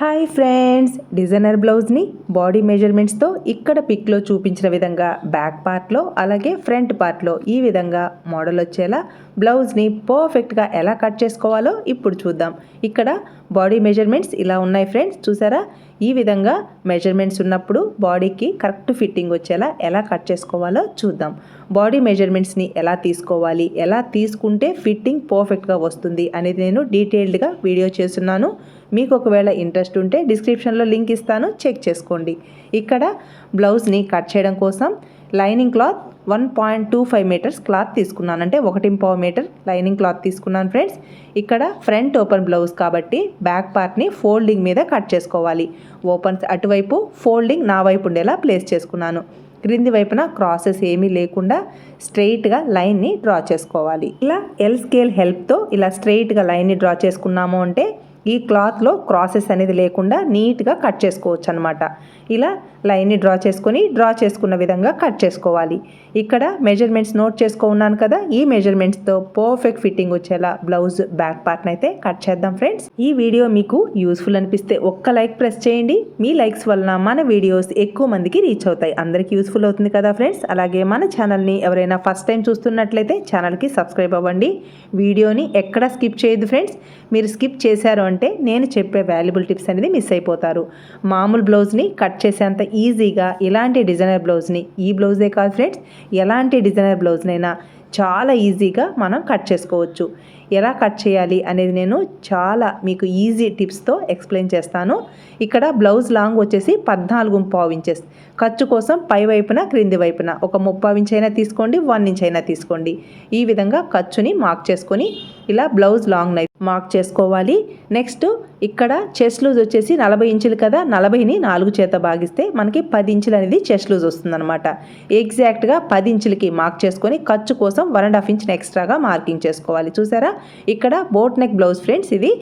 Hi friends designer బ్లౌజ్ని body మెజర్మెంట్స్తో ఇక్కడ పిక్లో చూపించిన విధంగా బ్యాక్ పార్ట్లో అలాగే ఫ్రంట్ పార్ట్లో ఈ విధంగా మోడల్ వచ్చేలా బ్లౌజ్ని పర్ఫెక్ట్గా ఎలా కట్ చేసుకోవాలో ఇప్పుడు చూద్దాం. ఇక్కడ బాడీ మెజర్మెంట్స్ ఇలా ఉన్నాయి ఫ్రెండ్స్ చూసారా? ఈ విధంగా మెజర్మెంట్స్ ఉన్నప్పుడు బాడీకి కరెక్ట్ ఫిట్టింగ్ వచ్చేలా ఎలా కట్ చేసుకోవాలో చూద్దాం. బాడీ మెజర్మెంట్స్ని ఎలా తీసుకోవాలి ఎలా తీసుకుంటే ఫిట్టింగ్ పర్ఫెక్ట్గా వస్తుంది అనేది నేను డీటెయిల్డ్గా వీడియో చేస్తున్నాను. మీకు ఒకవేళ ఇంట్రెస్ట్ ఉంటే డిస్క్రిప్షన్లో లింక్ ఇస్తాను చెక్ చేసుకోండి. ఇక్కడ బ్లౌజ్ని కట్ చేయడం కోసం lining cloth one point two five metres cloth తీసుకున్నాను. అంటే ఒకటి పావు మీటర్ లైనింగ్ క్లాత్ తీసుకున్నాను ఫ్రెండ్స్. ఇక్కడ ఫ్రంట్ ఓపెన్ బ్లౌజ్ కాబట్టి బ్యాక్ పార్ట్ని ఫోల్డింగ్ మీద కట్ చేసుకోవాలి. ఓపెన్ అటువైపు ఫోల్డింగ్ నా వైపు ఉండేలా ప్లేస్ చేసుకున్నాను. క్రింది వైపున క్రాసెస్ ఏమీ లేకుండా స్ట్రెయిట్గా లైన్ని డ్రా చేసుకోవాలి. ఇలా ఎల్ స్కేల్ హెల్ప్తో ఇలా స్ట్రెయిట్గా లైన్ని డ్రా చేసుకున్నాము అంటే ఈ క్లాత్లో క్రాసెస్ అనేది లేకుండా నీట్గా కట్ చేసుకోవచ్చు అనమాట ఇలా లైన్ని డ్రా చేసుకొని డ్రా చేసుకున్న విధంగా కట్ చేసుకోవాలి. ఇక్కడ మెజర్మెంట్స్ నోట్ చేసుకో ఉన్నాను కదా ఈ మెజర్మెంట్స్తో పర్ఫెక్ట్ ఫిట్టింగ్ వచ్చేలా బ్లౌజ్ బ్యాక్ పార్ట్ని అయితే కట్ చేద్దాం ఫ్రెండ్స్. ఈ వీడియో మీకు యూస్ఫుల్ అనిపిస్తే ఒక్క లైక్ ప్రెస్ చేయండి. మీ లైక్స్ వలన మన వీడియోస్ ఎక్కువ మందికి రీచ్ అవుతాయి. అందరికీ యూస్ఫుల్ అవుతుంది కదా ఫ్రెండ్స్. అలాగే మన ఛానల్ని ఎవరైనా ఫస్ట్ టైం చూస్తున్నట్లయితే ఛానల్కి సబ్స్క్రైబ్ అవ్వండి. వీడియోని ఎక్కడ స్కిప్ చేయదు ఫ్రెండ్స్. మీరు స్కిప్ చేశారు అంటే నేను చెప్పే వాల్యుబుల్ టిప్స్ అనేది మిస్ అయిపోతారు. మామూలు బ్లౌజ్ని కట్ చేసేంత ఈజీగా ఇలాంటి డిజైనర్ బ్లౌజ్ని ఈ బ్లౌజే కాదు ఫ్రెండ్స్ ఎలాంటి డిజైనర్ బ్లౌజ్నైనా చాలా ఈజీగా మనం కట్ చేసుకోవచ్చు. ఎలా కట్ చేయాలి అనేది నేను చాలా మీకు ఈజీ టిప్స్తో ఎక్స్ప్లెయిన్ చేస్తాను. ఇక్కడ బ్లౌజ్ లాంగ్ వచ్చేసి పద్నాలుగు పావు ఇంచెస్ ఖర్చు కోసం పై వైపున క్రింది వైపున. ఒక ముప్పావు ఇంచ్ అయినా తీసుకోండి వన్ ఇంచ్ అయినా తీసుకోండి. ఈ విధంగా ఖర్చుని మార్క్ చేసుకొని ఇలా బ్లౌజ్ లాంగ్ నైఫ్ మార్క్ చేసుకోవాలి. నెక్స్ట్ ఇక్కడ చెస్ట్ లూజ్ వచ్చేసి నలభై ఇంచులు కదా నలభైని నాలుగు చేత భాగిస్తే మనకి పది ఇంచులు అనేది చెస్ట్ లూజ్ వస్తుందన్నమాట. ఎగ్జాక్ట్గా పది ఇంచులకి మార్క్ చేసుకొని ఖర్చు కోసం వన్ అండ్ హాఫ్ ఇంచ్ ఎక్స్ట్రాగా మార్కింగ్ చేసుకోవాలి. చూసారా? ఇక్కడ బోట్ నెక్ బ్లౌజ్ ఫ్రెండ్స్ ఇది.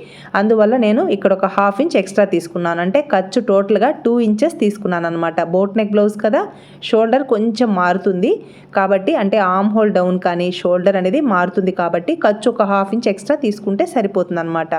అందువల్ల నేను ఇక్కడ ఒక హాఫ్ ఇంచ్ ఎక్స్ట్రా తీసుకున్నాను. అంటే ఖర్చు టోటల్గా టూ ఇంచెస్ తీసుకున్నాను అనమాట బోట్ నెక్ బ్లౌజ్ కదా షోల్డర్ కొంచెం మారుతుంది. కాబట్టి అంటే ఆమ్ హోల్ డౌన్ కానీ షోల్డర్ అనేది మారుతుంది కాబట్టి ఖర్చు ఒక హాఫ్ ఇంచ్ ఎక్స్ట్రా తీసుకుంటే సరిపోతుంది అనమాట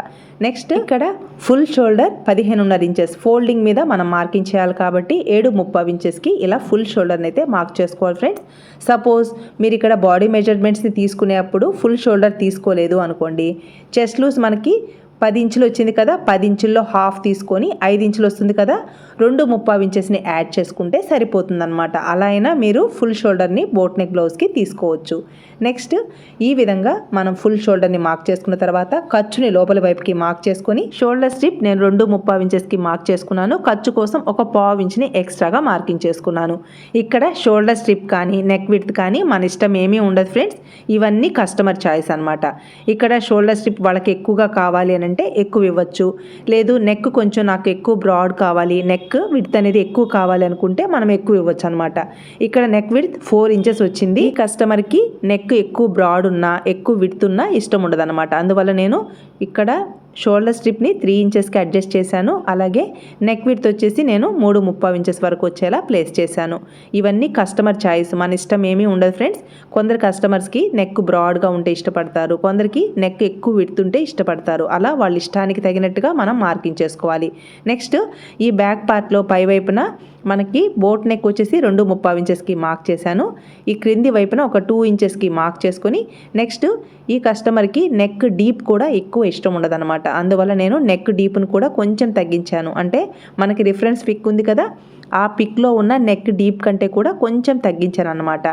నెక్స్ట్ ఇక్కడ ఫుల్ షోల్డర్ పదిహేనున్నర ఇంచెస్ ఫోల్డింగ్ మీద మనం మార్కింగ్ చేయాలి కాబట్టి ఏడు ముప్పై ఇంచెస్కి ఇలా ఫుల్ షోల్డర్ని అయితే మార్క్ చేసుకోవాలి ఫ్రెండ్స్ సపోజ్ మీరు ఇక్కడ బాడీ మెజర్మెంట్స్ని తీసుకునేప్పుడు ఫుల్ షోల్డర్ తీసుకోలేదు అనుకోండి. చెస్ట్ లూజ్ మనకి పది ఇంచులు వచ్చింది కదా పది ఇంచుల్లో హాఫ్ తీసుకొని ఐదు ఇంచులు వస్తుంది కదా రెండు ముప్పై ఇంచెస్ని యాడ్ చేసుకుంటే సరిపోతుంది అనమాట అలా అయినా మీరు ఫుల్ షోల్డర్ని బోట్ నెక్ బ్లౌజ్కి తీసుకోవచ్చు. నెక్స్ట్ ఈ విధంగా మనం ఫుల్ షోల్డర్ని మార్క్ చేసుకున్న తర్వాత ఖర్చుని లోపల వైపుకి మార్క్ చేసుకొని షోల్డర్ స్ట్రిప్ నేను రెండు ముప్పై ఇంచెస్కి మార్క్ చేసుకున్నాను. ఖర్చు కోసం ఒక పావు ఇంచుని ఎక్స్ట్రాగా మార్కింగ్ చేసుకున్నాను. ఇక్కడ షోల్డర్ స్ట్రిప్ కానీ నెక్ విడ్త్ కానీ మన ఇష్టం ఏమీ ఉండదు ఫ్రెండ్స్. ఇవన్నీ కస్టమర్ చాయిస్ అనమాట ఇక్కడ షోల్డర్ స్ట్రిప్ వాళ్ళకి ఎక్కువగా కావాలి అని అంటే ఎక్కువ ఇవ్వచ్చు. లేదు నెక్ కొంచెం నాకు ఎక్కువ బ్రాడ్ కావాలి. నెక్ విడ్త్ అనేది ఎక్కువ కావాలి అనుకుంటే మనం ఎక్కువ ఇవ్వచ్చు అనమాట ఇక్కడ నెక్ విడ్త్ ఫోర్ ఇంచెస్ వచ్చింది. ఈ కస్టమర్కి నెక్ ఎక్కువ బ్రాడ్ ఉన్నా ఎక్కువ విడ్త్ ఉన్నా ఇష్టం ఉండదు అనమాట అందువల్ల నేను ఇక్కడ షోల్డర్ స్ట్రిప్ని త్రీ ఇంచెస్కి అడ్జస్ట్ చేశాను. అలాగే నెక్ విడ్త్ వచ్చేసి నేను మూడు ముప్పై ఇంచెస్ వరకు వచ్చేలా ప్లేస్ చేశాను. ఇవన్నీ కస్టమర్ ఛాయిస్ మన ఇష్టం ఏమీ ఉండదు ఫ్రెండ్స్. కొందరు కస్టమర్స్కి నెక్ బ్రాడ్గా ఉంటే ఇష్టపడతారు. కొందరికి నెక్ ఎక్కువ విడుతుంటే ఇష్టపడతారు. అలా వాళ్ళ ఇష్టానికి తగినట్టుగా మనం మార్కింగ్ చేసుకోవాలి. నెక్స్ట్ ఈ బ్యాక్ పార్ట్లో పై వైపున మనకి బోట్ నెక్ వచ్చేసి రెండు ముప్పై ఇంచెస్కి మార్క్ చేశాను. ఈ క్రింది వైపున ఒక టూ ఇంచెస్కి మార్క్ చేసుకొని నెక్స్ట్ ఈ కస్టమర్కి నెక్ డీప్ కూడా ఎక్కువ ఇష్టం ఉండదన్నమాట. అందువల్ల నేను నెక్ డీప్ను కూడా కొంచెం తగ్గించాను. అంటే మనకి రిఫరెన్స్ పిక్ ఉంది కదా ఆ పిక్లో ఉన్న నెక్ డీప్ కంటే కూడా కొంచెం తగ్గించాను అనమాట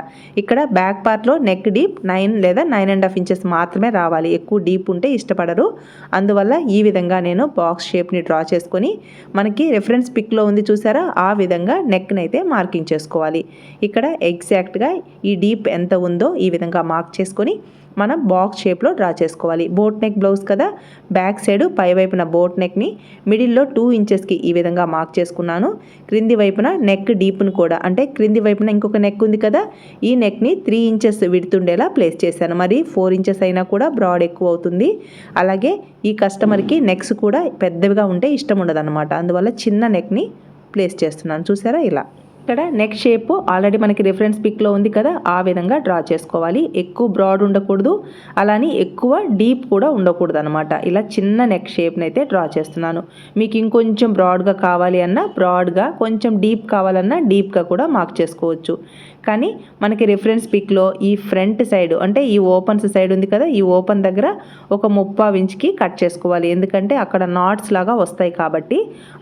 ఇక్కడ బ్యాక్ పార్ట్లో నెక్ డీప్ నైన్ లేదా నైన్ అండ్ హాఫ్ ఇంచెస్ మాత్రమే రావాలి. ఎక్కువ డీప్ ఉంటే ఇష్టపడరు. అందువల్ల ఈ విధంగా నేను బాక్స్ షేప్ని డ్రా చేసుకొని మనకి రెఫరెన్స్ పిక్లో ఉంది చూసారా? ఆ విధంగా నెక్ని అయితే మార్కింగ్ చేసుకోవాలి. ఇక్కడ ఎగ్జాక్ట్గా ఈ డీప్ ఎంత ఉందో ఈ విధంగా మార్క్ చేసుకొని మనం బాక్స్ షేప్లో డ్రా చేసుకోవాలి. బోట్ నెక్ బ్లౌజ్ కదా? బ్యాక్ సైడ్ పై వైపున బోట్ నెక్ని మిడిల్లో టూ ఇంచెస్కి ఈ విధంగా మార్క్ చేసుకున్నాను. క్రింది వైపున నెక్ డీప్ను కూడా అంటే క్రింది వైపున ఇంకొక నెక్ ఉంది కదా? ఈ నెక్ని త్రీ ఇంచెస్ విడుతుండేలా ప్లేస్ చేశాను. మరి ఫోర్ ఇంచెస్ అయినా కూడా బ్రాడ్ ఎక్కువ అవుతుంది. అలాగే ఈ కస్టమర్కి నెక్స్ కూడా పెద్దవిగా ఉంటే ఇష్టం ఉండదు అందువల్ల చిన్న నెక్ని ప్లేస్ చేస్తున్నాను. చూసారా ఇలా? ఇక్కడ నెక్ షేప్ ఆల్రెడీ మనకి రిఫరెన్స్ పిక్లో ఉంది కదా ఆ విధంగా డ్రా చేసుకోవాలి. ఎక్కువ బ్రాడ్ ఉండకూడదు అలానే ఎక్కువ డీప్ కూడా ఉండకూడదు అనమాట ఇలా చిన్న నెక్ షేప్ని అయితే డ్రా చేస్తున్నాను. మీకు ఇంకొంచెం బ్రాడ్గా కావాలి అన్నా బ్రాడ్గా కొంచెం డీప్ కావాలన్నా డీప్గా కూడా మార్క్ చేసుకోవచ్చు. కానీ మనకి రిఫరెన్స్ పిక్లో ఈ ఫ్రంట్ సైడ్ అంటే ఈ ఓపెన్స్ సైడ్ ఉంది కదా ఈ ఓపెన్ దగ్గర ఒక ముప్పా ఇంచ్కి కట్ చేసుకోవాలి. ఎందుకంటే అక్కడ నాట్స్ లాగా వస్తాయి కాబట్టి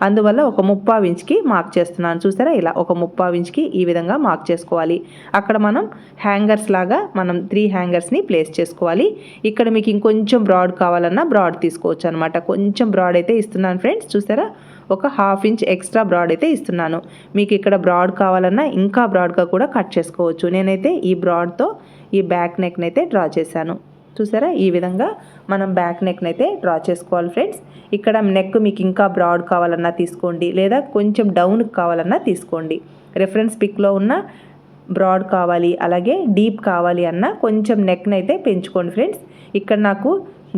అందువల్ల ఒక ముప్పా ఇంచ్కి మార్క్ చేస్తున్నాను. చూసారా? ఇలా ఒక ముప్పా ఇంచ్కి ఈ విధంగా మార్క్ చేసుకోవాలి. అక్కడ మనం హ్యాంగర్స్ లాగా మనం త్రీ హ్యాంగర్స్ని ప్లేస్ చేసుకోవాలి. ఇక్కడ మీకు ఇంకొంచెం బ్రాడ్ కావాలన్నా బ్రాడ్ తీసుకోవచ్చు అనమాట కొంచెం బ్రాడ్ అయితే ఇస్తున్నాను ఫ్రెండ్స్ చూసారా? ఒక హాఫ్ ఇంచ్ ఎక్స్ట్రా బ్రాడ్ అయితే ఇస్తున్నాను. మీకు ఇక్కడ బ్రాడ్ కావాలన్నా ఇంకా బ్రాడ్గా కూడా కట్ చేసుకోవచ్చు. నేనైతే ఈ బ్రాడ్తో ఈ బ్యాక్ నెక్ని అయితే డ్రా చేశాను. చూసారా? ఈ విధంగా మనం బ్యాక్ నెక్ని అయితే డ్రా చేసుకోవాలి ఫ్రెండ్స్ ఇక్కడ నెక్ మీకు ఇంకా బ్రాడ్ కావాలన్నా తీసుకోండి. లేదా కొంచెం డౌన్ కావాలన్నా తీసుకోండి. రెఫరెన్స్ పిక్లో ఉన్న బ్రాడ్ కావాలి అలాగే డీప్ కావాలి అన్న కొంచెం నెక్ని అయితే పెంచుకోండి ఫ్రెండ్స్ ఇక్కడ నాకు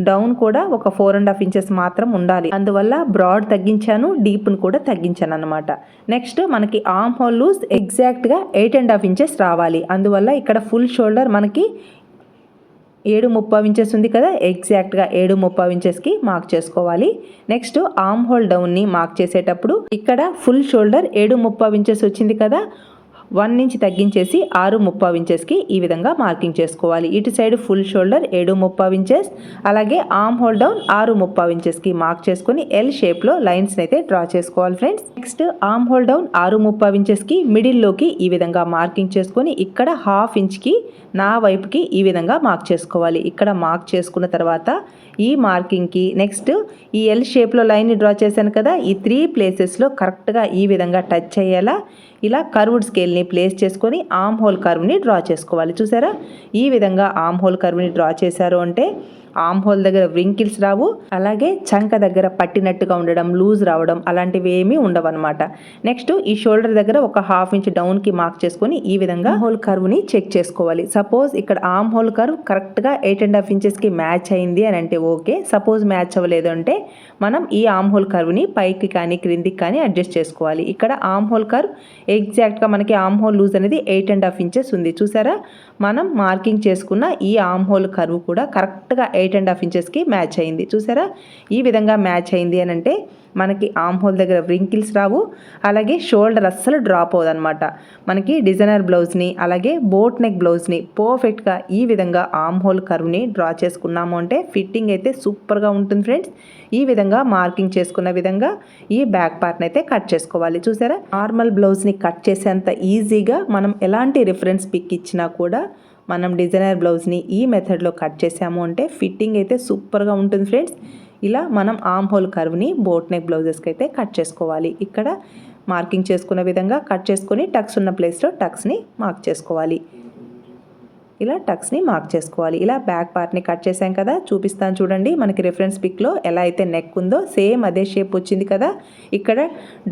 డౌన్ కూడా ఒక ఫోర్ అండ్ హాఫ్ ఇంచెస్ మాత్రం ఉండాలి. అందువల్ల బ్రాడ్ తగ్గించాను డీప్ను కూడా తగ్గించాను అనమాట నెక్స్ట్ మనకి ఆర్మ్ హోల్ లూజ్ ఎగ్జాక్ట్గా ఎయిట్ అండ్ హాఫ్ ఇంచెస్ రావాలి. అందువల్ల ఇక్కడ ఫుల్ షోల్డర్ మనకి ఏడు ముప్పై ఇంచెస్ ఉంది కదా ఎగ్జాక్ట్గా ఏడు ముప్పై ఇంచెస్కి మార్క్ చేసుకోవాలి. నెక్స్ట్ ఆర్మ్ హోల్ డౌన్ని మార్క్ చేసేటప్పుడు ఇక్కడ ఫుల్ షోల్డర్ ఏడు ముప్పై ఇంచెస్ వచ్చింది కదా వన్ ఇంచ్ తగ్గించేసి ఆరు ముప్పావు ఇంచెస్కి ఈ విధంగా మార్కింగ్ చేసుకోవాలి. ఇటు సైడ్ ఫుల్ షోల్డర్ ఏడు ముప్పావు ఇంచెస్ అలాగే ఆర్మ్ హోల్ డౌన్ ఆరు ముప్పావు ఇంచెస్కి మార్క్ చేసుకొని ఎల్ షేప్లో లైన్స్ని అయితే డ్రా చేసుకోవాలి friends. Next arm hole down ఆరు ముప్పావు ఇంచెస్కి మిడిల్లోకి ఈ విధంగా మార్కింగ్ చేసుకొని ఇక్కడ హాఫ్ ఇంచ్కి నా వైపుకి ఈ విధంగా మార్క్ చేసుకోవాలి. ఇక్కడ మార్క్ చేసుకున్న తర్వాత ఈ మార్కింగ్కి నెక్స్ట్ ఈ ఎల్ షేప్లో లైన్ని డ్రా చేశాను కదా ఈ త్రీ ప్లేసెస్లో కరెక్ట్గా ఈ విధంగా టచ్ అయ్యేలా ఇలా కర్వ్డ్ స్కేల్ని ప్లేస్ చేసుకొని ఆమ్ హోల్ కర్వ్ని డ్రా చేసుకోవాలి. చూసారా? ఈ విధంగా ఆమ్ హోల్ కర్వ్ని డ్రా చేశారు అంటే ఆమ్ హోల్ దగ్గర వింకిల్స్ రావు అలాగే చంక దగ్గర పట్టినట్టుగా ఉండడం లూజ్ రావడం అలాంటివి ఏమీ ఉండవు అనమాట నెక్స్ట్ ఈ షోల్డర్ దగ్గర ఒక హాఫ్ ఇంచ్ డౌన్కి మార్క్ చేసుకొని ఈ విధంగా హోల్ కర్వ్ని చెక్ చేసుకోవాలి. సపోజ్ ఇక్కడ ఆమ్ హోల్ కర్వ్ కరెక్ట్గా ఎయిట్ అండ్ హాఫ్ ఇంచెస్కి మ్యాచ్ అయింది అని అంటే ఓకే. సపోజ్ మ్యాచ్ అవ్వలేదు అంటే మనం ఈ ఆమ్ హోల్ కర్వ్ని పైకి కానీ క్రిందికి కానీ అడ్జస్ట్ చేసుకోవాలి. ఇక్కడ ఆమ్ హోల్ కర్వ్ ఎగ్జాక్ట్గా మనకి ఆమ్ హోల్ లూజ్ అనేది ఎయిట్ అండ్ హాఫ్ ఇంచెస్ ఉంది. చూసారా? మనం మార్కింగ్ చేసుకున్న ఈ ఆమ్ హోల్ కర్వ్ కూడా కరెక్ట్గా ఎయిట్ ఎయిట్ అండ్ హాఫ్ ఇంచెస్కి మ్యాచ్ అయింది. చూసారా? ఈ విధంగా మ్యాచ్ అయింది అని అంటే మనకి ఆమ్ హోల్ దగ్గర వ్రింకిల్స్ రావు. అలాగే షోల్డర్ అస్సలు డ్రాప్ అవ్వదన్నమాట. మనకి డిజైనర్ బ్లౌజ్ని అలాగే బోట్ నెక్ బ్లౌజ్ని పర్ఫెక్ట్గా ఈ విధంగా ఆమ్ హోల్ కర్వ్ని డ్రా చేసుకున్నాము అంటే ఫిట్టింగ్ అయితే సూపర్గా ఉంటుంది ఫ్రెండ్స్ ఈ విధంగా మార్కింగ్ చేసుకున్న విధంగా ఈ బ్యాక్ పార్ట్ని అయితే కట్ చేసుకోవాలి. చూసారా? నార్మల్ బ్లౌజ్ని కట్ చేసేంత ఈజీగా మనం ఎలాంటి రిఫరెన్స్ పిక్ ఇచ్చినా కూడా మనం డిజైనర్ బ్లౌజ్ని ఈ మెథడ్లో కట్ చేసాము అంటే ఫిట్టింగ్ అయితే సూపర్గా ఉంటుంది ఫ్రెండ్స్ ఇలా మనం ఆమ్ హోల్ కర్వ్ని బోట్ నెక్ బ్లౌజెస్కి అయితే కట్ చేసుకోవాలి. ఇక్కడ మార్కింగ్ చేసుకున్న విధంగా కట్ చేసుకొని టక్స్ ఉన్న ప్లేస్లో టక్స్ని మార్క్ చేసుకోవాలి. ఇలా టక్స్ని మార్క్ చేసుకోవాలి. ఇలా బ్యాక్ పార్ట్ని కట్ చేసాం కదా చూపిస్తాను చూడండి. మనకి రిఫరెన్స్ పిక్లో ఎలా అయితే నెక్ ఉందో సేమ్ అదే షేప్ వచ్చింది కదా. ఇక్కడ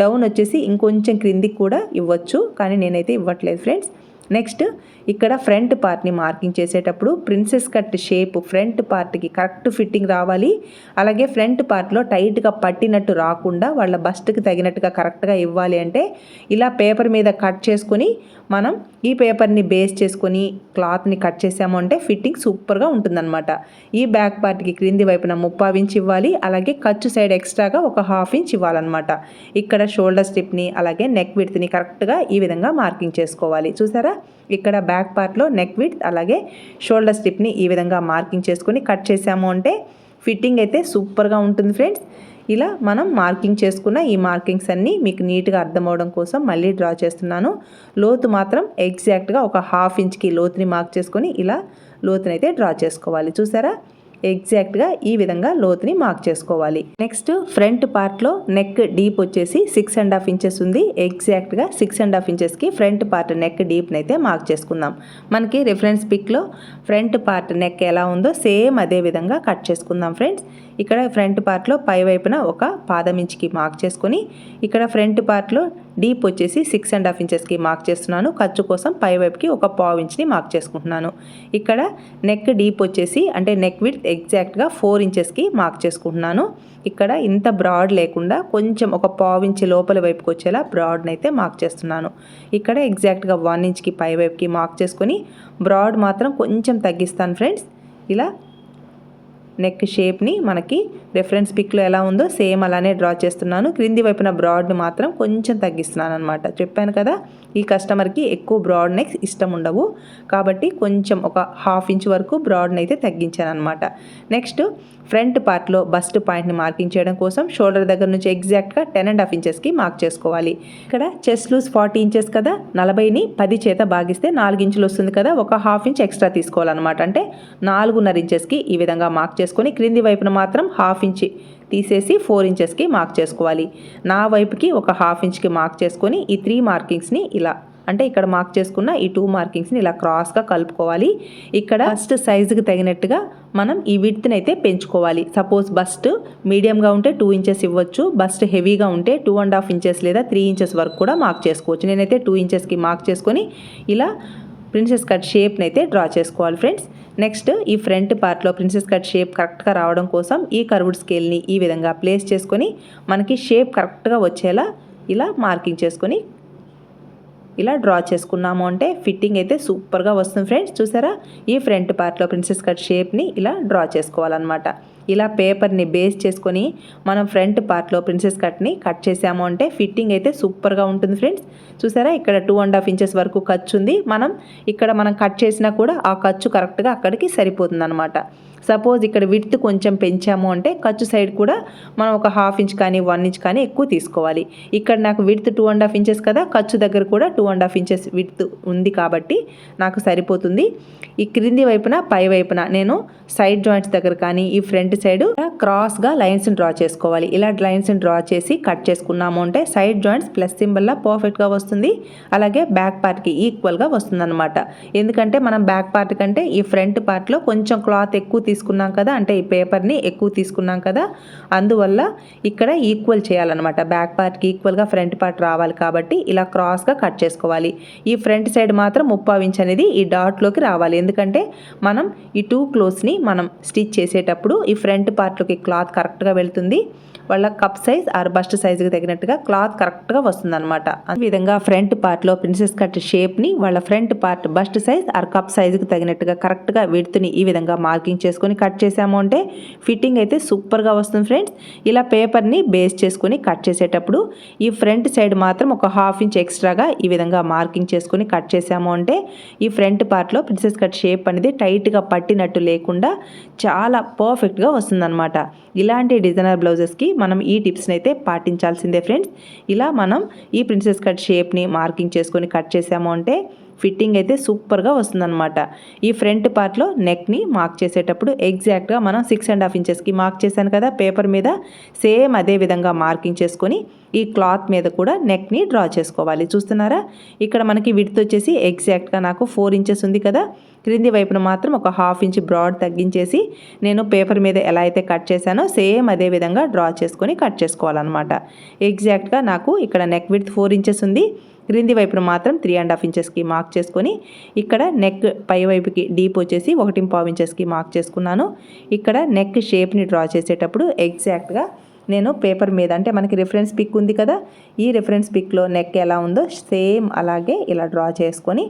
డౌన్ వచ్చేసి ఇంకొంచెం క్రిందికి కూడా ఇవ్వచ్చు కానీ నేనైతే ఇవ్వట్లేదు ఫ్రెండ్స్ నెక్స్ట్ ఇక్కడ ఫ్రంట్ పార్ట్ని మార్కింగ్ చేసేటప్పుడు ప్రిన్సెస్ కట్ షేప్ ఫ్రంట్ పార్ట్కి కరెక్ట్ ఫిట్టింగ్ రావాలి. అలాగే ఫ్రంట్ పార్ట్లో టైట్గా పట్టినట్టు రాకుండా వాళ్ళ బస్ట్కి తగినట్టుగా కరెక్ట్గా ఇవ్వాలి అంటే ఇలా పేపర్ మీద కట్ చేసుకొని మనం ఈ పేపర్ని బేస్ చేసుకొని క్లాత్ని కట్ చేసాము అంటే ఫిట్టింగ్ సూపర్గా ఉంటుందన్నమాట. ఈ బ్యాక్ పార్ట్కి క్రింది వైపున ముప్పావు ఇంచ్ ఇవ్వాలి. అలాగే ఖర్చు సైడ్ ఎక్స్ట్రాగా ఒక హాఫ్ ఇంచ్ ఇవ్వాలన్నమాట. ఇక్కడ షోల్డర్ స్టిప్ని అలాగే నెక్ విడ్త్ని కరెక్ట్గా ఈ విధంగా మార్కింగ్ చేసుకోవాలి. చూసారా? ఇక్కడ బ్యాక్ పార్ట్లో నెక్ విడ్త్ అలాగే షోల్డర్ స్టిప్ని ఈ విధంగా మార్కింగ్ చేసుకొని కట్ చేసాము అంటే ఫిట్టింగ్ అయితే సూపర్గా ఉంటుంది ఫ్రెండ్స్. ఇలా మనం మార్కింగ్ చేసుకున్న ఈ మార్కింగ్స్ అన్నీ మీకు నీట్గా అర్థమవడం కోసం మళ్ళీ డ్రా చేస్తున్నాను. లోతు మాత్రం ఎగ్జాక్ట్గా ఒక హాఫ్ ఇంచ్కి లోతుని మార్క్ చేసుకొని ఇలా లోతునైతే డ్రా చేసుకోవాలి. చూసారా? ఎగ్జాక్ట్గా ఈ విధంగా లోతుని మార్క్ చేసుకోవాలి. నెక్స్ట్ ఫ్రంట్ పార్ట్లో నెక్ డీప్ వచ్చేసి సిక్స్ అండ్ హాఫ్ ఇంచెస్ ఉంది. ఎగ్జాక్ట్గా సిక్స్ అండ్ హాఫ్ ఇంచెస్కి ఫ్రంట్ పార్ట్ నెక్ డీప్ని అయితే మార్క్ చేసుకుందాం. మనకి రిఫరెన్స్ పిక్లో ఫ్రంట్ పార్ట్ నెక్ ఎలా ఉందో సేమ్ అదే విధంగా కట్ చేసుకుందాం ఫ్రెండ్స్. ఇక్కడ ఫ్రంట్ పార్ట్లో పై వైపున ఒక పాదం ఇంచ్కి మార్క్ చేసుకొని ఇక్కడ ఫ్రంట్ పార్ట్లో డీప్ వచ్చేసి సిక్స్ అండ్ హాఫ్ ఇంచెస్కి మార్క్ చేస్తున్నాను. ఖర్చు కోసం పై వైపుకి ఒక పావు ఇంచ్ని మార్క్ చేసుకుంటున్నాను. ఇక్కడ నెక్ డీప్ వచ్చేసి అంటే నెక్ విత్ ఎగ్జాక్ట్గా ఫోర్ ఇంచెస్కి మార్క్ చేసుకుంటున్నాను. ఇక్కడ ఇంత బ్రాడ్ లేకుండా కొంచెం ఒక పావు లోపల వైపుకి వచ్చేలా బ్రాడ్ని అయితే మార్క్ చేస్తున్నాను. ఇక్కడ ఎగ్జాక్ట్గా వన్ ఇంచ్కి పై వైపుకి మార్క్ చేసుకొని బ్రాడ్ మాత్రం కొంచెం తగ్గిస్తాను ఫ్రెండ్స్. ఇలా నెక్ షేప్ని మనకి రెఫరెన్స్ పిక్లో ఎలా ఉందో సేమ్ అలానే డ్రా చేస్తున్నాను. క్రింది వైపున బ్రాడ్ని మాత్రం కొంచెం తగ్గిస్తున్నాను అనమాట చెప్పాను కదా ఈ కస్టమర్కి ఎక్కువ బ్రాడ్ నెక్స్ ఇష్టం ఉండవు. కాబట్టి కొంచెం ఒక హాఫ్ ఇంచ్ వరకు బ్రాడ్ని అయితే తగ్గించాను అనమాట నెక్స్ట్ ఫ్రంట్ పార్ట్లో బస్ట్ పాయింట్ని మార్కింగ్ చేయడం కోసం షోల్డర్ దగ్గర నుంచి ఎగ్జాక్ట్గా టెన్ అండ్ హాఫ్ ఇంచెస్కి మార్క్ చేసుకోవాలి. ఇక్కడ చెస్ట్ లూస్ ఫార్టీ ఇంచెస్ కదా నలభైని పది చేత భాగిస్తే నాలుగు ఇంచులు వస్తుంది కదా ఒక హాఫ్ ఇంచ్ ఎక్స్ట్రా తీసుకోవాలన్నమాట. అంటే నాలుగున్నర ఇంచెస్కి ఈ విధంగా మార్క్ చేసుకొని క్రింది వైపున మాత్రం హాఫ్ ఇంచ్ తీసేసి ఫోర్ ఇంచెస్కి మార్క్ చేసుకోవాలి. నా వైపుకి ఒక హాఫ్ ఇంచ్కి మార్క్ చేసుకొని ఈ త్రీ మార్కింగ్స్ని ఇలా అంటే ఇక్కడ మార్క్ చేసుకున్న ఈ టూ మార్కింగ్స్ని ఇలా క్రాస్గా కలుపుకోవాలి. ఇక్కడ బస్ట్ సైజుకి తగినట్టుగా మనం ఈ విడ్త్ని అయితే పెంచుకోవాలి. సపోజ్ బస్ట్ మీడియంగా ఉంటే టూ ఇంచెస్ ఇవ్వచ్చు. బస్ట్ హెవీగా ఉంటే టూ అండ్ హాఫ్ ఇంచెస్ లేదా త్రీ ఇంచెస్ వరకు కూడా మార్క్ చేసుకోవచ్చు. నేనైతే టూ ఇంచెస్కి మార్క్ చేసుకొని ఇలా ప్రిన్సెస్ కట్ షేప్ని అయితే డ్రా చేసుకోవాలి ఫ్రెండ్స్ నెక్స్ట్ ఈ ఫ్రంట్ పార్ట్లో ప్రిన్సెస్ కట్ షేప్ కరెక్ట్గా రావడం కోసం ఈ కర్వుడ్ స్కేల్ని ఈ విధంగా ప్లేస్ చేసుకొని మనకి షేప్ కరెక్ట్గా వచ్చేలా ఇలా మార్కింగ్ చేసుకొని ఇలా డ్రా చేసుకున్నాము అంటే ఫిట్టింగ్ అయితే సూపర్గా వస్తుంది ఫ్రెండ్స్ చూసారా? ఈ ఫ్రంట్ పార్ట్లో ప్రిన్సెస్ కట్ షేప్ని ఇలా డ్రా చేసుకోవాలన్నమాట. ఇలా పేపర్ని బేస్ చేసుకొని మనం ఫ్రంట్ పార్ట్లో ప్రిన్సెస్ కట్ని కట్ చేసాము అంటే ఫిట్టింగ్ అయితే సూపర్గా ఉంటుంది ఫ్రెండ్స్. చూసారా? ఇక్కడ టూ అండ్ హాఫ్ ఇంచెస్ వరకు ఖర్చు ఉంది. మనం ఇక్కడ మనం కట్ చేసినా కూడా ఆ ఖర్చు కరెక్ట్గా అక్కడికి సరిపోతుంది అనమాట సపోజ్ ఇక్కడ విడ్త్ కొంచెం పెంచాము అంటే ఖర్చు సైడ్ కూడా మనం ఒక హాఫ్ ఇంచ్ కానీ వన్ ఇంచ్ కానీ ఎక్కువ తీసుకోవాలి. ఇక్కడ నాకు width two and half inches కదా ఖర్చు దగ్గర కూడా two and half inches width ఉంది కాబట్టి నాకు సరిపోతుంది. ఈ క్రింది వైపున పై వైపున నేను సైడ్ జాయింట్స్ దగ్గర కానీ ఈ ఫ్రంట్ సైడ్ క్రాస్గా లైన్స్ డ్రా చేసుకోవాలి. ఇలా లైన్స్ డ్రా చేసి కట్ చేసుకున్నాము అంటే సైడ్ జాయింట్స్ ప్లస్ సింబల్లా పర్ఫెక్ట్గా వస్తుంది. అలాగే బ్యాక్ పార్ట్కి ఈక్వల్గా వస్తుంది అనమాట ఎందుకంటే మనం బ్యాక్ పార్ట్ కంటే ఈ ఫ్రంట్ పార్ట్లో కొంచెం క్లాత్ ఎక్కువ తీసుకున్నాం కదా అంటే ఈ పేపర్ని ఎక్కువ తీసుకున్నాం కదా అందువల్ల ఇక్కడ ఈక్వల్ చేయాలన్నమాట. బ్యాక్ పార్ట్కి ఈక్వల్గా ఫ్రంట్ పార్ట్ రావాలి కాబట్టి ఇలా క్రాస్గా కట్ చేసుకోవాలి. ఈ ఫ్రంట్ సైడ్ మాత్రం ముప్పావు ఇంచ్ అనేది ఈ డాట్లోకి రావాలి. ఎందుకంటే మనం ఈ టూ క్లోత్స్ని మనం స్టిచ్ చేసేటప్పుడు ఈ ఫ్రంట్ పార్ట్లోకి క్లాత్ కరెక్ట్గా వెళ్తుంది. వాళ్ళ కప్ సైజ్ ఆర్ బస్ట్ సైజుకి తగినట్టుగా క్లాత్ కరెక్ట్గా వస్తుంది అనమాట విధంగా ఫ్రంట్ పార్ట్లో ప్రిన్సెస్ కట్ షేప్ని వాళ్ళ front part bust size or cup సైజుకి తగినట్టుగా కరెక్ట్గా విడుతుని ఈ విధంగా మార్కింగ్ చేసుకొని కట్ చేసాము అంటే ఫిట్టింగ్ అయితే సూపర్గా వస్తుంది ఫ్రెండ్స్. ఇలా పేపర్ని బేస్ చేసుకొని కట్ చేసేటప్పుడు ఈ ఫ్రంట్ సైడ్ మాత్రం ఒక హాఫ్ ఇంచ్ ఎక్స్ట్రాగా ఈ విధంగా మార్కింగ్ చేసుకొని కట్ చేసాము అంటే ఈ ఫ్రంట్ పార్ట్లో ప్రిన్సెస్ కట్ షేప్ అనేది టైట్గా పట్టినట్టు లేకుండా చాలా పర్ఫెక్ట్గా వస్తుందన్నమాట. ఇలాంటి డిజైనర్ బ్లౌజెస్కి మనం ఈ టిప్స్ని అయితే పాటించాల్సిందే ఫ్రెండ్స్. ఇలా మనం ఈ ప్రిన్సెస్ కట్ షేప్ని మార్కింగ్ చేసుకొని కట్ చేసాము అంటే ఫిట్టింగ్ అయితే సూపర్గా వస్తుందన్నమాట. ఈ ఫ్రంట్ పార్ట్లో నెక్ని మార్క్ చేసేటప్పుడు ఎగ్జాక్ట్గా మనం సిక్స్ అండ్ హాఫ్ ఇంచెస్కి మార్క్ చేశాను కదా పేపర్ మీద సేమ్ అదే విధంగా మార్కింగ్ చేసుకొని ఈ క్లాత్ మీద కూడా నెక్ని డ్రా చేసుకోవాలి. చూస్తున్నారా? ఇక్కడ మనకి విడ్త్ వచ్చేసి ఎగ్జాక్ట్గా నాకు ఫోర్ ఇంచెస్ ఉంది కదా క్రింది వైపున మాత్రం ఒక హాఫ్ ఇంచ్ బ్రాడ్ తగ్గించేసి నేను పేపర్ మీద ఎలా అయితే కట్ చేశానో సేమ్ అదే విధంగా డ్రా చేసుకొని కట్ చేసుకోవాలన్నమాట. ఎగ్జాక్ట్గా నాకు ఇక్కడ నెక్ విడ్త్ ఫోర్ ఇంచెస్ ఉంది. క్రింది వైపున మాత్రం త్రీ అండ్ హాఫ్ ఇంచెస్కి మార్క్ చేసుకొని ఇక్కడ నెక్ పై వైపుకి డీప్ వచ్చేసి ఒకటి పావు ఇంచెస్కి మార్క్ చేసుకున్నాను. ఇక్కడ నెక్ షేప్ని డ్రా చేసేటప్పుడు ఎగ్జాక్ట్గా నేను పేపర్ మీద అంటే మనకి రిఫరెన్స్ పిక్ ఉంది కదా ఈ రిఫరెన్స్ పిక్లో నెక్ ఎలా ఉందో సేమ్ అలాగే ఇలా డ్రా చేసుకొని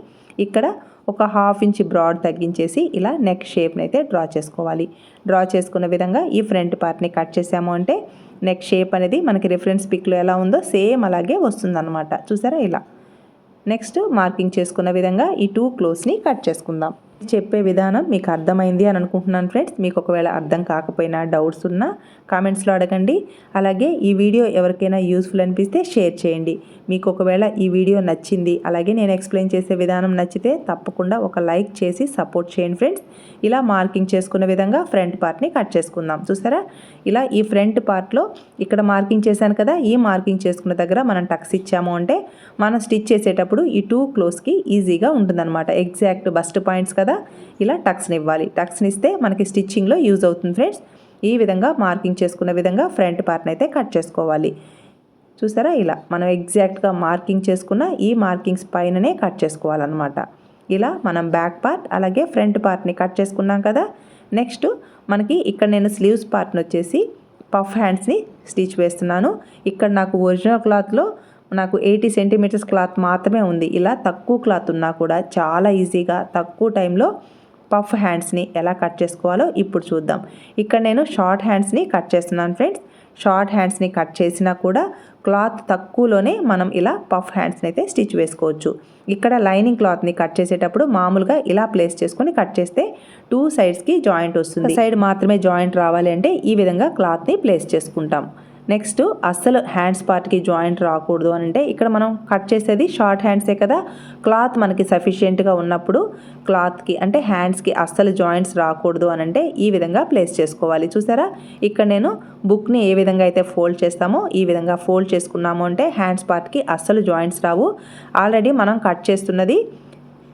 ఇక్కడ ఒక హాఫ్ ఇంచ్ బ్రాడ్ తగ్గించేసి ఇలా నెక్ షేప్ని అయితే డ్రా చేసుకోవాలి. డ్రా చేసుకున్న విధంగా ఈ ఫ్రంట్ పార్ట్ని కట్ చేసాము అంటే నెక్ షేప్ అనేది మనకి రిఫరెన్స్ పిక్లో ఎలా ఉందో సేమ్ అలాగే వస్తుందన్నమాట. చూసారా ఇలా? నెక్స్ట్ మార్కింగ్ చేసుకున్న విధంగా ఈ టూ క్లోత్స్ని కట్ చేసుకుందాం. చెప్పే విధానం మీకు అర్థమైంది అని అనుకుంటున్నాను ఫ్రెండ్స్. మీకు ఒకవేళ అర్థం కాకపోయినా డౌట్స్ ఉన్నా కామెంట్స్లో అడగండి. అలాగే ఈ వీడియో ఎవరికైనా యూస్ఫుల్ అనిపిస్తే షేర్ చేయండి. మీకు ఒకవేళ ఈ వీడియో నచ్చింది అలాగే నేను ఎక్స్ప్లెయిన్ చేసే విధానం నచ్చితే తప్పకుండా ఒక లైక్ చేసి సపోర్ట్ చేయండి ఫ్రెండ్స్. ఇలా మార్కింగ్ చేసుకున్న విధంగా ఫ్రంట్ పార్ట్ని కట్ చేసుకుందాం. చూసారా? ఇలా ఈ ఫ్రంట్ పార్ట్లో ఇక్కడ మార్కింగ్ చేశాను కదా ఈ మార్కింగ్ చేసుకున్న దగ్గర మనం టక్స్ ఇచ్చాము అంటే మనం స్టిచ్ చేసేటప్పుడు ఈ టూ క్లోజ్కి ఈజీగా ఉంటుందన్నమాట. ఎగ్జాక్ట్ బస్ట్ పాయింట్స్ కదా ఇలా టక్స్ని ఇవ్వాలి. టక్స్ని ఇస్తే మనకి స్టిచ్చింగ్లో యూజ్ అవుతుంది ఫ్రెండ్స్. ఈ విధంగా మార్కింగ్ చేసుకున్న విధంగా ఫ్రంట్ పార్ట్ని అయితే కట్ చేసుకోవాలి. చూసారా ఇలా మనం ఎగ్జాక్ట్గా మార్కింగ్ చేసుకున్న ఈ మార్కింగ్స్ పైననే కట్ చేసుకోవాలన్నమాట. ఇలా మనం బ్యాక్ పార్ట్ అలాగే ఫ్రంట్ పార్ట్ని కట్ చేసుకున్నాం కదా. నెక్స్ట్ మనకి ఇక్కడ నేను స్లీవ్స్ పార్ట్ని వచ్చేసి పఫ్ హ్యాండ్స్ని స్టిచ్ వేస్తున్నాను. ఇక్కడ నాకు ఒరిజినల్ క్లాత్లో నాకు ఎయిటీ సెంటీమీటర్స్ క్లాత్ మాత్రమే ఉంది. ఇలా తక్కువ క్లాత్ ఉన్నా కూడా చాలా ఈజీగా తక్కువ టైంలో పఫ్ హ్యాండ్స్ని ఎలా కట్ చేసుకోవాలో ఇప్పుడు చూద్దాం. ఇక్కడ నేను షార్ట్ హ్యాండ్స్ని కట్ చేస్తున్నాను ఫ్రెండ్స్. షార్ట్ హ్యాండ్స్ని కట్ చేసినా కూడా క్లాత్ తక్కువలోనే మనం ఇలా పఫ్ హ్యాండ్స్ని అయితే స్టిచ్ వేసుకోవచ్చు. ఇక్కడ లైనింగ్ క్లాత్ని కట్ చేసేటప్పుడు మామూలుగా ఇలా ప్లేస్ చేసుకొని కట్ చేస్తే టూ సైడ్స్కి జాయింట్ వస్తుంది. సైడ్ మాత్రమే జాయింట్ రావాలి అంటే ఈ విధంగా క్లాత్ని ప్లేస్ చేసుకుంటాం. నెక్స్ట్ అస్సలు హ్యాండ్స్ పార్ట్కి జాయింట్ రాకూడదు అని అంటే ఇక్కడ మనం కట్ చేసేది షార్ట్ హ్యాండ్సే కదా. క్లాత్ మనకి సఫిషియెంట్గా ఉన్నప్పుడు క్లాత్కి అంటే హ్యాండ్స్కి అస్సలు జాయింట్స్ రాకూడదు అని అంటే ఈ విధంగా ప్లేస్ చేసుకోవాలి. చూసారా? ఇక్కడ నేను బుక్ని ఏ విధంగా అయితే ఫోల్డ్ చేస్తామో ఈ విధంగా ఫోల్డ్ చేసుకున్నాము అంటే హ్యాండ్స్ పార్ట్కి అస్సలు జాయింట్స్ రావు. ఆల్రెడీ మనం కట్ చేస్తున్నది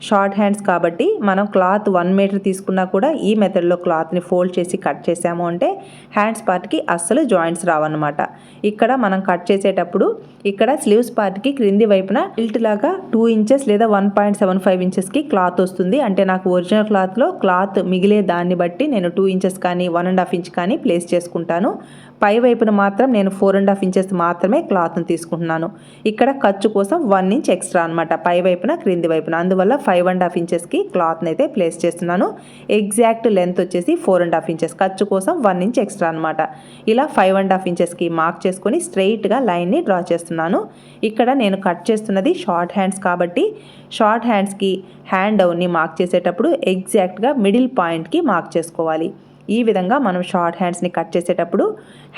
షార్ట్ హ్యాండ్స్ కాబట్టి మనం క్లాత్ వన్ మీటర్ తీసుకున్నా కూడా ఈ మెథడ్లో క్లాత్ని ఫోల్డ్ చేసి కట్ చేసాము అంటే హ్యాండ్స్ పార్ట్కి అస్సలు జాయింట్స్ రావన్నమాట. ఇక్కడ మనం కట్ చేసేటప్పుడు ఇక్కడ స్లీవ్స్ పార్ట్కి క్రింది వైపున ఇల్ట్ లాగా టూ ఇంచెస్ లేదా వన్ పాయింట్ సెవెన్ ఫైవ్ ఇంచెస్కి క్లాత్ వస్తుంది. అంటే నాకు ఒరిజినల్ క్లాత్లో క్లాత్ మిగిలే దాన్ని బట్టి నేను టూ ఇంచెస్ కానీ వన్ అండ్ హాఫ్ ఇంచ్ కానీ ప్లేస్ చేసుకుంటాను. పై వైపున మాత్రం నేను ఫోర్ అండ్ హాఫ్ ఇంచెస్ మాత్రమే క్లాత్ని తీసుకుంటున్నాను. ఇక్కడ ఖర్చు కోసం వన్ ఇంచ్ ఎక్స్ట్రా అనమాట పై వైపున క్రింది వైపున. అందువల్ల ఫైవ్ అండ్ హాఫ్ ఇంచెస్కి క్లాత్ని అయితే ప్లేస్ చేస్తున్నాను. ఎగ్జాక్ట్ లెంత్ వచ్చేసి ఫోర్ అండ్ హాఫ్ ఇంచెస్. ఖర్చు కోసం వన్ ఇంచ్ ఎక్స్ట్రా అనమాట ఇలా ఫైవ్ అండ్ హాఫ్ ఇంచెస్కి మార్క్ చేసుకొని స్ట్రైట్గా లైన్ని డ్రా చేస్తున్నాను. ఇక్కడ నేను కట్ చేస్తున్నది షార్ట్ హ్యాండ్స్ కాబట్టి షార్ట్ హ్యాండ్స్కి హ్యాండ్ డౌన్ని మార్క్ చేసేటప్పుడు ఎగ్జాక్ట్గా మిడిల్ పాయింట్కి మార్క్ చేసుకోవాలి. ఈ విధంగా మనం షార్ట్ హ్యాండ్స్ని కట్ చేసేటప్పుడు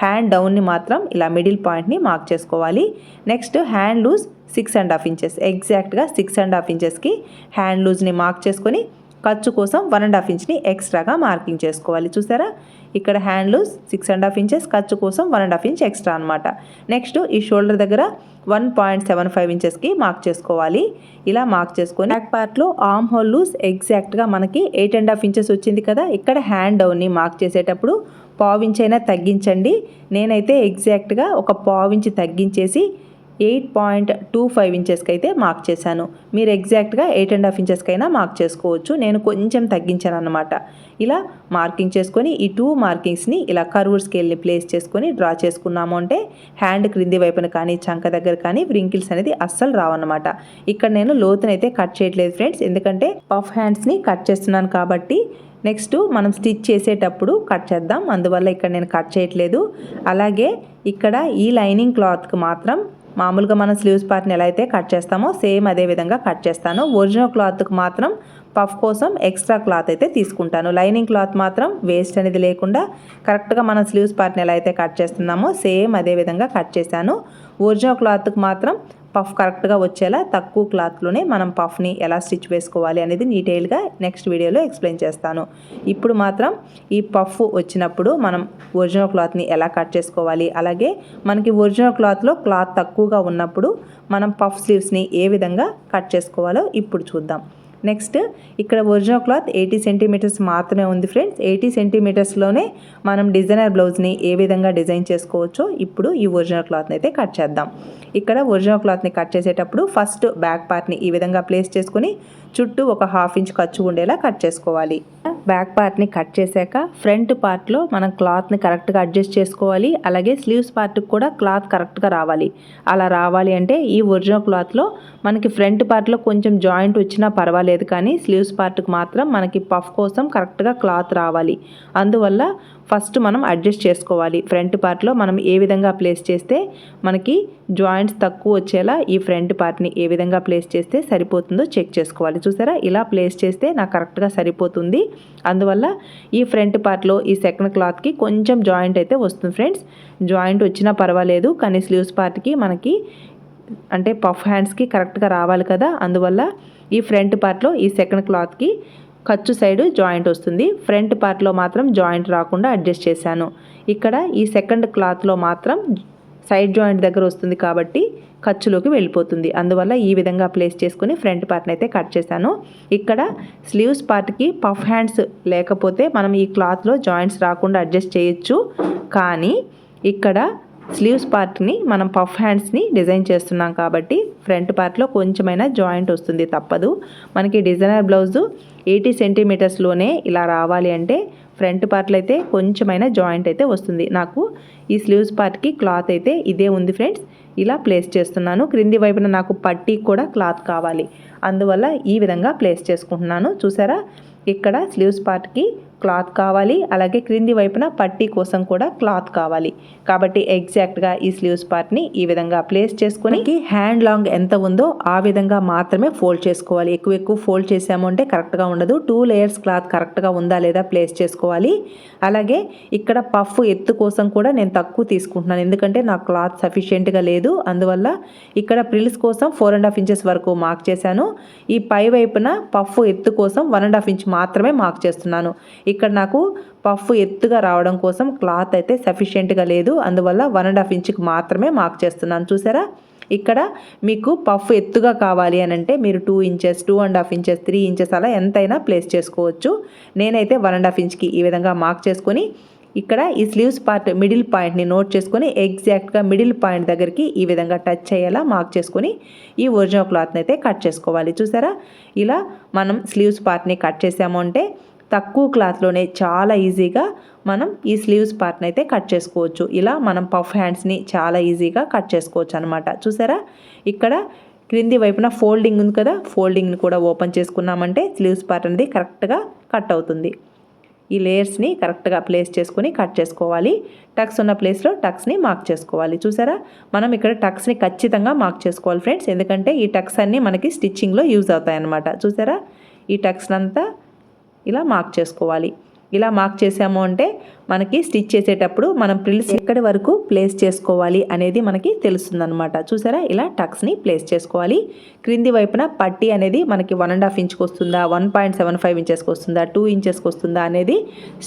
హ్యాండ్ డౌన్ని మాత్రం ఇలా మిడిల్ పాయింట్ని మార్క్ చేసుకోవాలి. Next hand loose six and half inches ఎగ్జాక్ట్గా సిక్స్ అండ్ హాఫ్ ఇంచెస్కి హ్యాండ్ లూజ్ని మార్క్ చేసుకొని ఖర్చు కోసం వన్ అండ్ హాఫ్ ఇంచ్ని ఎక్స్ట్రాగా మార్కింగ్ చేసుకోవాలి. చూసారా? ఇక్కడ hand six and half inches ఖర్చు కోసం one and half inch extra అనమాట నెక్స్ట్ ఈ షోల్డర్ దగ్గర వన్ పాయింట్ సెవెన్ ఫైవ్ ఇంచెస్కి మార్క్ చేసుకోవాలి. ఇలా మార్క్ చేసుకొని బ్యాక్ పార్ట్లో ఆమ్ హోల్ లూస్ ఎగ్జాక్ట్గా మనకి ఎయిట్ అండ్ హాఫ్ ఇంచెస్ వచ్చింది కదా? ఇక్కడ హ్యాండ్ డౌన్ని మార్క్ చేసేటప్పుడు పావించైనా తగ్గించండి. నేనైతే ఎగ్జాక్ట్గా ఒక పావించి తగ్గించేసి ఎయిట్ పాయింట్ టూ ఫైవ్ ఇంచెస్కి అయితే మార్క్ చేశాను. మీరు ఎగ్జాక్ట్గా ఎయిట్ అండ్ హాఫ్ ఇంచెస్కి అయినా మార్క్ చేసుకోవచ్చు. నేను కొంచెం తగ్గించాను అనమాట ఇలా మార్కింగ్ చేసుకొని ఈ టూ మార్కింగ్స్ని ఇలా కర్వ్ స్కేల్ని ప్లేస్ చేసుకొని డ్రా చేసుకున్నాము అంటే హ్యాండ్ క్రింది వైపున కానీ చంక దగ్గర కానీ వ్రింకిల్స్ అనేది అస్సలు రావన్నమాట. ఇక్కడ నేను లోతునైతే కట్ చేయట్లేదు ఫ్రెండ్స్. ఎందుకంటే పఫ్ హ్యాండ్స్ని కట్ చేస్తున్నాను కాబట్టి నెక్స్ట్ మనం స్టిచ్ చేసేటప్పుడు కట్ చేద్దాం. అందువల్ల ఇక్కడ నేను కట్ చేయట్లేదు. అలాగే ఇక్కడ ఈ లైనింగ్ క్లాత్కి మాత్రం మామూలుగా మనం స్లీవ్స్ పార్ట్ని ఎలా అయితే కట్ చేస్తామో సేమ్ అదే విధంగా కట్ చేస్తాను. ఒరిజినల్ క్లాత్కి మాత్రం పఫ్ కోసం ఎక్స్ట్రా క్లాత్ అయితే తీసుకుంటాను. లైనింగ్ క్లాత్ మాత్రం వేస్ట్ అనేది లేకుండా కరెక్ట్గా మనం స్లీవ్స్ పార్ట్ని ఎలా అయితే కట్ చేస్తున్నామో సేమ్ అదే విధంగా కట్ చేశాను. ఒరిజినల్ క్లాత్కి మాత్రం పఫ్ కరెక్ట్గా వచ్చేలా తక్కువ క్లాత్లోనే మనం పఫ్ని ఎలా స్టిచ్ వేసుకోవాలి అనేది డీటెయిల్గా నెక్స్ట్ వీడియోలో ఎక్స్ప్లెయిన్ చేస్తాను. ఇప్పుడు మాత్రం ఈ పఫ్ వచ్చినప్పుడు మనం ఒరిజినల్ క్లాత్ని ఎలా కట్ చేసుకోవాలి అలాగే మనకి ఒరిజినల్ క్లాత్లో క్లాత్ తక్కువగా ఉన్నప్పుడు మనం పఫ్ స్లీవ్స్ని ఏ విధంగా కట్ చేసుకోవాలో ఇప్పుడు చూద్దాం. నెక్స్ట్ ఇక్కడ ఒరిజినల్ క్లాత్ ఎయిటీ సెంటీమీటర్స్ మాత్రమే ఉంది ఫ్రెండ్స్. ఎయిటీ సెంటీమీటర్స్లోనే మనం డిజైనర్ బ్లౌజ్ని ఏ విధంగా డిజైన్ చేసుకోవచ్చో ఇప్పుడు ఈ ఒరిజినల్ క్లాత్ని అయితే కట్ చేద్దాం. ఇక్కడ ఒరిజినల్ క్లాత్ని కట్ చేసేటప్పుడు ఫస్ట్ బ్యాక్ పార్ట్ని ఈ విధంగా ప్లేస్ చేసుకుని చుట్టూ ఒక హాఫ్ ఇంచ్ ఖర్చు ఉండేలా కట్ చేసుకోవాలి. బ్యాక్ పార్ట్ని కట్ చేశాక ఫ్రంట్ పార్ట్లో మనం క్లాత్ని కరెక్ట్గా అడ్జస్ట్ చేసుకోవాలి. అలాగే స్లీవ్స్ పార్ట్కి కూడా క్లాత్ కరెక్ట్గా రావాలి. అలా రావాలి అంటే ఈ ఒరిజినల్ క్లాత్లో మనకి ఫ్రంట్ పార్ట్లో కొంచెం జాయింట్ వచ్చినా పర్వాలేదు కానీ స్లీవ్స్ పార్ట్కి మాత్రం మనకి పఫ్ కోసం కరెక్ట్గా క్లాత్ రావాలి. అందువల్ల ఫస్ట్ మనం అడ్జస్ట్ చేసుకోవాలి. ఫ్రంట్ పార్ట్లో మనం ఏ విధంగా ప్లేస్ చేస్తే మనకి జాయింట్స్ తక్కువ వచ్చేలా ఈ ఫ్రంట్ పార్ట్ని ఏ విధంగా ప్లేస్ చేస్తే సరిపోతుందో చెక్ చేసుకోవాలి. చూసారా? ఇలా ప్లేస్ చేస్తే నాకు కరెక్ట్గా సరిపోతుంది. అందువల్ల ఈ ఫ్రంట్ పార్ట్లో ఈ సెకండ్ క్లాత్కి కొంచెం జాయింట్ అయితే వస్తుంది ఫ్రెండ్స్. జాయింట్ వచ్చినా పర్వాలేదు. కానీ స్లీవ్స్ పార్ట్కి మనకి అంటే పఫ్ హ్యాండ్స్కి కరెక్ట్గా రావాలి కదా. అందువల్ల ఈ ఫ్రంట్ పార్ట్లో ఈ సెకండ్ క్లాత్కి ఖర్చు సైడ్ జాయింట్ వస్తుంది. ఫ్రంట్ పార్ట్లో మాత్రం జాయింట్ రాకుండా అడ్జస్ట్ చేశాను. ఇక్కడ ఈ సెకండ్ క్లాత్లో మాత్రం సైడ్ జాయింట్ దగ్గర వస్తుంది కాబట్టి ఖర్చులోకి వెళ్ళిపోతుంది. అందువల్ల ఈ విధంగా ప్లేస్ చేసుకుని ఫ్రంట్ పార్ట్ని అయితే కట్ చేశాను. ఇక్కడ స్లీవ్స్ పార్ట్కి పఫ్ హ్యాండ్స్ లేకపోతే మనం ఈ క్లాత్లో జాయింట్స్ రాకుండా అడ్జస్ట్ చేయొచ్చు. కానీ ఇక్కడ స్లీవ్స్ పార్ట్ని మనం పఫ్ హ్యాండ్స్ని డిజైన్ చేస్తున్నాం కాబట్టి ఫ్రంట్ పార్ట్లో కొంచెమైనా జాయింట్ వస్తుంది తప్పదు. మనకి డిజైనర్ బ్లౌజు ఎయిటీ సెంటీమీటర్స్లోనే ఇలా రావాలి అంటే ఫ్రంట్ పార్ట్లో అయితే కొంచెమైనా జాయింట్ అయితే వస్తుంది. నాకు ఈ స్లీవ్స్ పార్ట్కి క్లాత్ అయితే ఇదే ఉంది ఫ్రెండ్స్. ఇలా ప్లేస్ చేస్తున్నాను. క్రింది వైపున నాకు పట్టీ కూడా క్లాత్ కావాలి. అందువల్ల ఈ విధంగా ప్లేస్ చేసుకుంటున్నాను. చూసారా? ఇక్కడ స్లీవ్స్ పార్ట్కి క్లాత్ కావాలి అలాగే క్రింది వైపున పట్టీ కోసం కూడా క్లాత్ కావాలి. కాబట్టి ఎగ్జాక్ట్గా ఈ స్లీవ్స్ పార్ట్ని ఈ విధంగా ప్లేస్ చేసుకుని హ్యాండ్ లాంగ్ ఎంత ఉందో ఆ విధంగా మాత్రమే ఫోల్డ్ చేసుకోవాలి. ఎక్కువ ఎక్కువ ఫోల్డ్ చేసాము అంటే కరెక్ట్గా ఉండదు. టూ లేయర్స్ క్లాత్ కరెక్ట్గా ఉందా లేదా ప్లేస్ చేసుకోవాలి. అలాగే ఇక్కడ పఫ్ ఎత్తు కోసం కూడా నేను తక్కువ తీసుకుంటున్నాను. ఎందుకంటే నా క్లాత్ సఫిషియెంట్గా లేదు. అందువల్ల ఇక్కడ ప్రిల్స్ కోసం ఫోర్ అండ్ హాఫ్ ఇంచెస్ వరకు మార్క్ చేశాను. ఈ పై వైపున పఫ్ ఎత్తు కోసం వన్ అండ్ హాఫ్ ఇంచ్ మాత్రమే మార్క్ చేస్తున్నాను. ఇక్కడ నాకు పఫ్ ఎత్తుగా రావడం కోసం క్లాత్ అయితే సఫిషియెంట్గా లేదు. అందువల్ల వన్ అండ్ హాఫ్ ఇంచ్కి మాత్రమే మార్క్ చేస్తున్నాను. చూసారా? ఇక్కడ మీకు పఫ్ ఎత్తుగా కావాలి అని అంటే మీరు two inches two and half inches three inches అలా ఎంతైనా ప్లేస్ చేసుకోవచ్చు. నేనైతే వన్ అండ్ హాఫ్ ఇంచ్కి ఈ విధంగా మార్క్ చేసుకొని ఇక్కడ ఈ స్లీవ్స్ పార్ట్ మిడిల్ పాయింట్ని నోట్ చేసుకొని ఎగ్జాక్ట్గా మిడిల్ పాయింట్ దగ్గరికి ఈ విధంగా టచ్ అయ్యేలా మార్క్ చేసుకొని ఈ ఒరిజినల్ క్లాత్ని అయితే కట్ చేసుకోవాలి. చూసారా? ఇలా మనం స్లీవ్స్ పార్ట్ని కట్ చేసాము అంటే తక్కువ క్లాత్లోనే చాలా ఈజీగా మనం ఈ స్లీవ్స్ పార్ట్ని అయితే కట్ చేసుకోవచ్చు. ఇలా మనం పఫ్ హ్యాండ్స్ని చాలా ఈజీగా కట్ చేసుకోవచ్చు అనమాట చూసారా? ఇక్కడ క్రింది వైపున ఫోల్డింగ్ ఉంది కదా? ఫోల్డింగ్ని కూడా ఓపెన్ చేసుకున్నామంటే స్లీవ్స్ పార్ట్ అనేది కరెక్ట్గా కట్ అవుతుంది. ఈ లేయర్స్ని కరెక్ట్గా ప్లేస్ చేసుకొని కట్ చేసుకోవాలి. టక్స్ ఉన్న ప్లేస్లో టక్స్ని మార్క్ చేసుకోవాలి. చూసారా? మనం ఇక్కడ టక్స్ని ఖచ్చితంగా మార్క్ చేసుకోవాలి ఫ్రెండ్స్. ఎందుకంటే ఈ టక్స్ అన్నీ మనకి స్టిచ్చింగ్లో యూజ్ అవుతాయి అన్నమాట చూసారా? ఈ టక్స్ అంతా ఇలా మార్క్ చేసుకోవాలి. ఇలా మార్క్ చేసాము అంటే మనకి స్టిచ్ చేసేటప్పుడు మనం ప్రిల్స్ ఎక్కడి వరకు ప్లేస్ చేసుకోవాలి అనేది మనకి తెలుస్తుందనమాట చూసారా? ఇలా టక్స్ని ప్లేస్ చేసుకోవాలి. క్రింది వైపున పట్టీ అనేది మనకి వన్ అండ్ హాఫ్ ఇంచ్కి వస్తుందా? వన్ పాయింట్ సెవెన్ ఫైవ్ ఇంచెస్కి వస్తుందా? టూ ఇంచెస్కి వస్తుందా? అనేది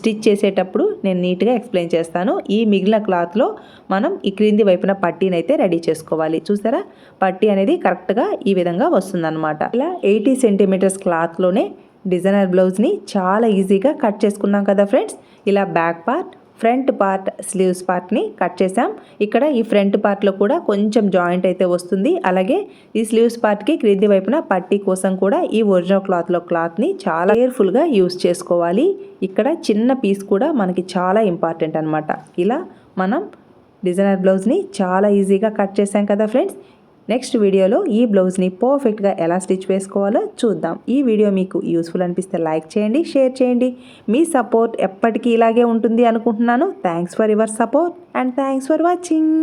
స్టిచ్ చేసేటప్పుడు నేను నీట్గా ఎక్స్ప్లెయిన్ చేస్తాను. ఈ మిగిలిన క్లాత్లో మనం ఈ క్రింది వైపున పట్టీని అయితే రెడీ చేసుకోవాలి. చూసారా? పట్టీ అనేది కరెక్ట్గా ఈ విధంగా వస్తుందన్నమాట. ఇలా ఎయిటీ సెంటీమీటర్స్ క్లాత్లోనే డిజైనర్ బ్లౌజ్ని చాలా ఈజీగా కట్ చేసుకున్నాం కదా ఫ్రెండ్స్. ఇలా back part front part sleeves పార్ట్ని కట్ చేసాం ఇక్కడ ఈ ఫ్రంట్ పార్ట్లో కూడా కొంచెం జాయింట్ అయితే వస్తుంది. అలాగే ఈ స్లీవ్స్ పార్ట్కి క్రింది వైపున పట్టీ కోసం కూడా ఈ ఒరిజినల్ క్లాత్లో క్లాత్ని చాలా కేర్ఫుల్గా యూస్ చేసుకోవాలి. ఇక్కడ చిన్న పీస్ కూడా మనకి చాలా ఇంపార్టెంట్ అనమాట ఇలా మనం డిజైనర్ బ్లౌజ్ని చాలా ఈజీగా కట్ చేసాం కదా ఫ్రెండ్స్. నెక్స్ట్ వీడియోలో ఈ బ్లౌజ్ని పర్ఫెక్ట్గా ఎలా స్టిచ్ వేసుకోవాలో చూద్దాం. ఈ వీడియో మీకు యూస్ఫుల్ అనిపిస్తే లైక్ చేయండి షేర్ చేయండి. మీ సపోర్ట్ ఎప్పటికీ ఇలాగే ఉంటుంది అనుకుంటున్నాను. Thanks for your support and thanks for watching